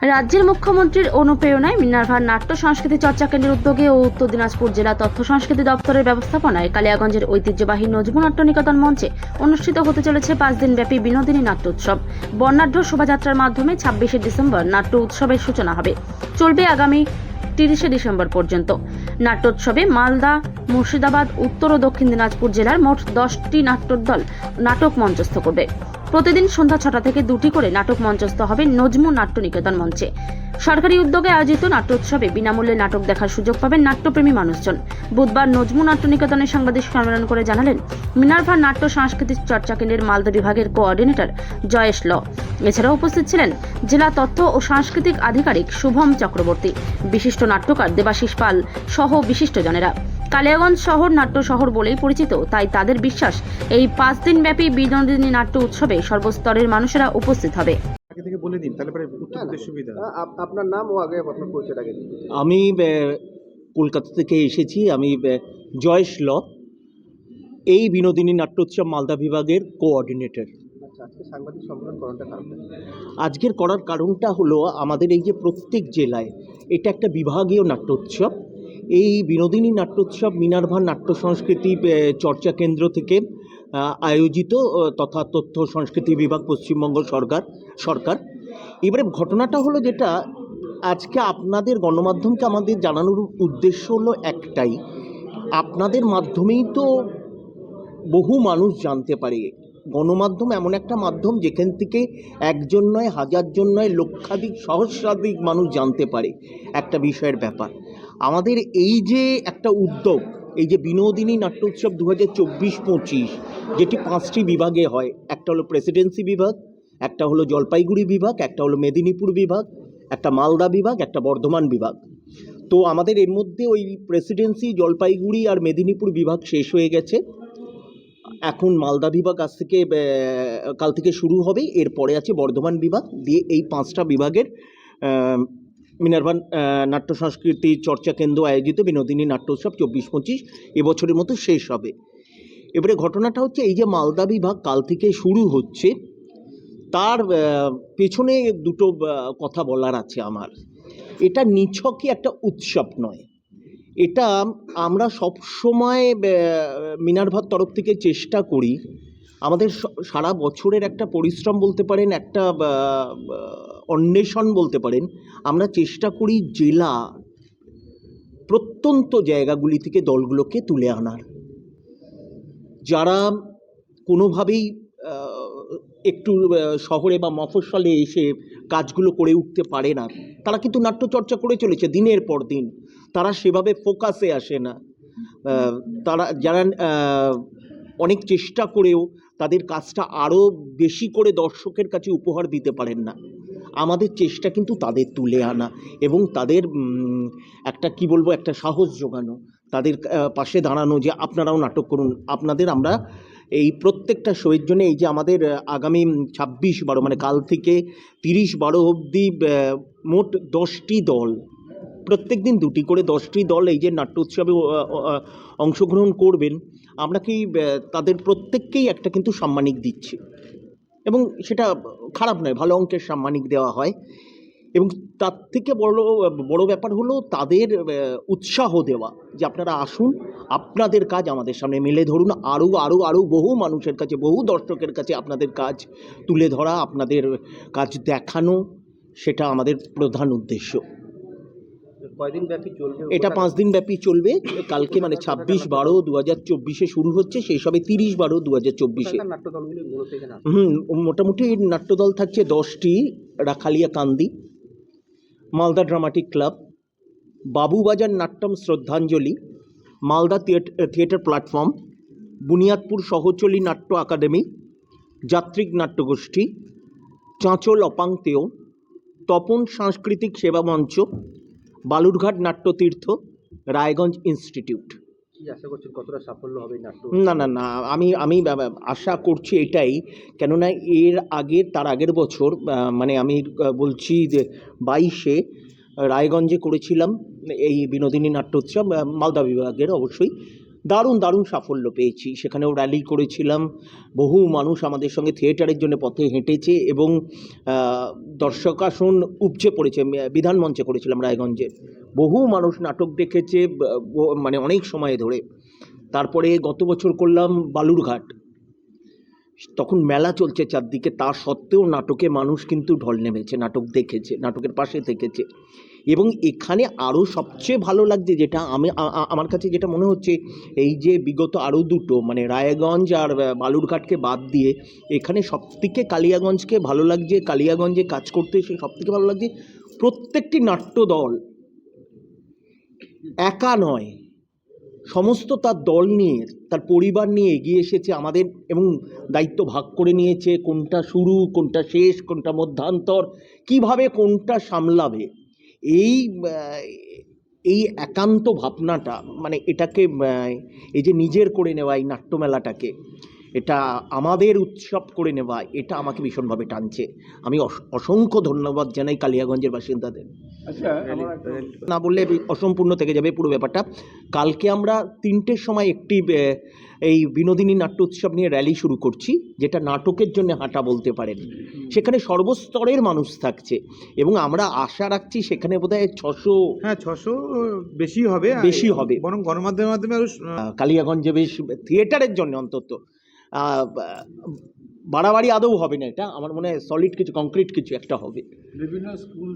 রাজ্যের মুখ্যমন্ত্রীর অনুপ্রেরণায় মিনারভার নাট্য সংস্কৃতি চর্চা কেন্দ্রের উদ্যোগে ও উত্তর দিনাজপুর জেলা তথ্য সংস্কৃতি দপ্তরের ব্যবস্থাপনায় কালিয়াগঞ্জের ঐতিহ্যবাহী নজমু নাট্য নিকেতন মঞ্চে অনুষ্ঠিত হতে চলেছে পাঁচ দিন ব্যাপী বিনোদিনী নাট্য উৎসব। বর্ণাঢ্য শোভাযাত্রার মাধ্যমে ছাব্বিশে ডিসেম্বর নাট্য উৎসবের সূচনা হবে। চলবে আগামী তিরিশে ডিসেম্বর পর্যন্ত। নাট্যোৎসবে মালদা, মুর্শিদাবাদ, উত্তর ও দক্ষিণ দিনাজপুর জেলার মোট দশটি নাট্যদল নাটক মঞ্চস্থ করবে। প্রতিদিন সন্ধ্যা ছটা থেকে দুটি করে নাটক মঞ্চস্থ হবে নজমু নাট্য নিকেতন মঞ্চে। সরকারি উদ্যোগে আয়োজিত নাট্যোৎসবে বিনামূল্যে নাটক দেখার সুযোগ পাবেন নাট্যপ্রেমী মানুষজন। বুধবার নজমু নাট্য নিকেতনের সাংবাদিক সম্মেলন করে জানালেন, মিনারভা নাট্য সাংস্কৃতিক চর্চা কেন্দ্রের মালদা বিভাগের কোঅর্ডিনেটর জয়েশ ল। এছাড়াও উপস্থিত ছিলেন জেলা তথ্য ও সাংস্কৃতিক আধিকারিক শুভম চক্রবর্তী, বিশিষ্ট নাট্যকার দেবাশিস পাল সহ বিশিষ্টজনেরা। কালিয়াগঞ্জ শহর নাট্য শহর বলেই পরিচিত, তাই তাদের বিশ্বাস, এই পাঁচ দিনব্যাপী বিনোদিনী নাট্য উৎসবে সর্বস্তরের মানুষেরা উপস্থিত হবে। আগে থেকে বলে দিন তাহলে পরে উত্তর দিতে সুবিধা আ- আপনার নাম ও আগে আপনার পরিচয়টা আগে আমি কলকাতা থেকে এসেছি। আমি জয়েশ ল এই বিনোদিনী নাট্যোৎসব মালদা বিভাগের কোঅর্ডিনেটর। আচ্ছা আজকে সাংবাদিক সম্মেলন করাটা আজকের করার কারণটা হলো আমাদের এই যে প্রত্যেক জেলায় এটা একটা বিভাগীয় নাট্যোৎসব। এই বিনোদিনী নাট্যোৎসব মিনারভার নাট্য সংস্কৃতি চর্চা কেন্দ্র থেকে আয়োজিত তথা তথ্য সংস্কৃতি বিভাগ পশ্চিমবঙ্গ সরকার সরকার। এবারে ঘটনাটা হলো যেটা, আজকে আপনাদের গণমাধ্যমকে আমাদের জানানোর উদ্দেশ্য হলো একটাই। আপনাদের মাধ্যমেই তো বহু মানুষ জানতে পারে। গণমাধ্যম এমন একটা মাধ্যম যেখান থেকে একজন নয়, হাজারজন নয়, লক্ষাধিক, সহস্রাধিক মানুষ জানতে পারে একটা বিষয়ের ব্যাপার। আমাদের এই যে একটা উদ্যোগ, এই যে বিনোদিনী নাট্য উৎসব দু হাজার চব্বিশ পঁচিশ, যেটি পাঁচটি বিভাগে হয়, একটা হলো প্রেসিডেন্সি বিভাগ, একটা হলো জলপাইগুড়ি বিভাগ, একটা হলো মেদিনীপুর বিভাগ, একটা মালদা বিভাগ, একটা বর্ধমান বিভাগ। তো আমাদের এর মধ্যে ওই প্রেসিডেন্সি, জলপাইগুড়ি আর মেদিনীপুর বিভাগ শেষ হয়ে গেছে। এখন মালদা বিভাগ আজ থেকে কাল থেকে শুরু হবে, এরপরে আছে বর্ধমান বিভাগ। দিয়ে এই পাঁচটা বিভাগের মিনারভান নাট্য সংস্কৃতি চর্চা কেন্দ্র আয়োজিত বিনোদিনী নাট্য উৎসব চব্বিশ পঁচিশ এবছরের মতো শেষ হবে। এবারে ঘটনাটা হচ্ছে এই যে মালদা বিভাগ কাল থেকে শুরু হচ্ছে, তার পেছনে দুটো কথা বলার আছে আমার। এটা নিছকই একটা উৎসব নয়। এটা আমরা সবসময় মিনারভার তরফ থেকে চেষ্টা করি আমাদের সারা বছরের একটা পরিশ্রম বলতে পারেন, একটা অন্বেষণ বলতে পারেন, আমরা চেষ্টা করি জেলা প্রত্যন্ত জায়গাগুলি থেকে দলগুলোকে তুলে আনার। যারা কোনোভাবেই একটু শহরে বা মফস্বলে এসে কাজগুলো করে উঠতে পারে না, তারা কিন্তু নাট্যচর্চা করে চলেছে দিনের পর দিন, তারা সেভাবে ফোকাসে আসে না। তারা, যারা অনেক চেষ্টা করেও তাদের কাজটা আরও বেশি করে দর্শকের কাছে উপহার দিতে পারেন না। আমাদের চেষ্টা কিন্তু তাদের তুলে আনা এবং তাদের একটা কি বলব, একটা সাহস জোগানো, তাদের পাশে দাঁড়ানো যে আপনারাও নাটক করুন, আপনাদের আমরা এই প্রত্যেকটা শোয়ের জন্য এই যে আমাদের আগামী ছাব্বিশ বারো মানে কাল থেকে তিরিশ বারো অবধি মোট দশটি দল প্রত্যেক দিন দুটি করে দশটি দল এই যে নাট্য উৎসবে অংশগ্রহণ করবেন, আমরা কি তাদের প্রত্যেককেই একটা কিন্তু সাম্মানিক দিচ্ছি। এবং সেটা খারাপ নয়, ভালো অঙ্কের সাম্মানিক দেওয়া হয়। এবং তার থেকে বড় বড় ব্যাপার হলো তাদের উৎসাহ দেওয়া যে আপনারা আসুন, আপনাদের কাজ আমাদের সামনে মেলে ধরুন আরও আরও আরও বহু মানুষের কাছে, বহু দর্শকের কাছে আপনাদের কাজ তুলে ধরা, আপনাদের কাজ দেখানো, সেটা আমাদের প্রধান উদ্দেশ্য। কয়দিন ব্যাপী চলবে এটা পাঁচ দিন ব্যাপী চলবে। কালকে মানে ছাব্বিশ বারো দু হাজার চব্বিশে শুরু হচ্ছে সেই সবে তিরিশ বারো দু হাজার চব্বিশে? হুম মোটামুটি নাট্যদল থাকছে দশটি রাখালিয়া কান্দি মালদা ড্রামাটিক ক্লাব বাবুবাজার নাট্যম শ্রদ্ধাঞ্জলি মালদা থিয়েট- থিয়েটার প্ল্যাটফর্ম বুনিয়াদপুর সহচলী নাট্য একাডেমি যাত্রিক নাট্যগোষ্ঠী চাঁচল অপাংতেয় তপন সাংস্কৃতিক সেবা মঞ্চ বালুরঘাট নাট্যতীর্থ রায়গঞ্জ ইনস্টিটিউট। না না না আমি আমি আশা করছি এটাই কেননা এর আগে তার আগের বছর মানে আমি বলছি যে বাইশে রায়গঞ্জে করেছিলাম এই বিনোদিনী নাট্যোৎসব উৎসব মালদা বিভাগের অবশ্যই। দারুণ দারুণ সাফল্য পেয়েছি। সেখানেও র্যালি করেছিলাম। বহু মানুষ আমাদের সঙ্গে থিয়েটারের জন্য পথে হেঁটেছে এবং দর্শক আসন উপচে পড়েছে বিধান মঞ্চে করেছিলাম রায়গঞ্জের। বহু মানুষ নাটক দেখেছে মানে অনেক সময় ধরে। তারপরে গত বছর করলাম বালুরঘাট। তখন মেলা চলছে চারদিকে, তা সত্ত্বেও নাটকে মানুষ কিন্তু ঢল নেমেছে, নাটক দেখেছে, নাটকের পাশে থেকেছে। এবং এখানে আরও সবচেয়ে ভালো লাগছে যেটা আমি আমার কাছে যেটা মনে হচ্ছে, এই যে বিগত আরও দুটো মানে রায়গঞ্জ আর বালুরঘাটকে বাদ দিয়ে, এখানে সবথেকে কালিয়াগঞ্জকে ভালো লাগছে, কালিয়াগঞ্জে কাজ করতে এসে সবথেকে ভালো লাগছে, প্রত্যেকটি নাট্য দল একা নয়, সমস্ত তার দল নিয়ে, তার পরিবার নিয়ে এগিয়ে এসেছে আমাদের এবং দায়িত্ব ভাগ করে নিয়েছে, কোনটা শুরু, কোনটা শেষ, কোনটা মধ্যান্তর, কীভাবে কোনটা সামলাবে। এই এই একান্ত ভাবনাটা মানে এটাকে এই যে নিজের করে নেওয়া এই নাট্যমেলাটাকে এটা আমাদের উৎসব করে নেওয়া এটা আমাকে ভীষণভাবে টানছে। আমি অসংখ্য ধন্যবাদ জানাই কালিয়াগঞ্জের বাসিন্দাদের। আচ্ছা না বললে অসম্পূর্ণ থেকে যাবে পুরো ব্যাপারটা। কালকে আমরা তিনটের সময় একটি এই বিনোদিনী নাট্য উৎসব নিয়ে র্যালি শুরু করছি যেটা নাটকের জন্য হাঁটা বলতে পারেন। সেখানে সর্বস্তরের মানুষ থাকছে এবং আমরা আশা রাখছি সেখানে বোধহয় ছশো হ্যাঁ ছশো বেশি হবে। বেশি হবে। বরং গণমাধ্যমের মাধ্যমে আরও কালিয়াগঞ্জে বেশ থিয়েটারের জন্য অন্তত। বাড়াবাড়ি আদৌ হবে না এটা। আমার মনে হয় সলিড কিছু কংক্রিট কিছু একটা হবে। বিভিন্ন স্কুল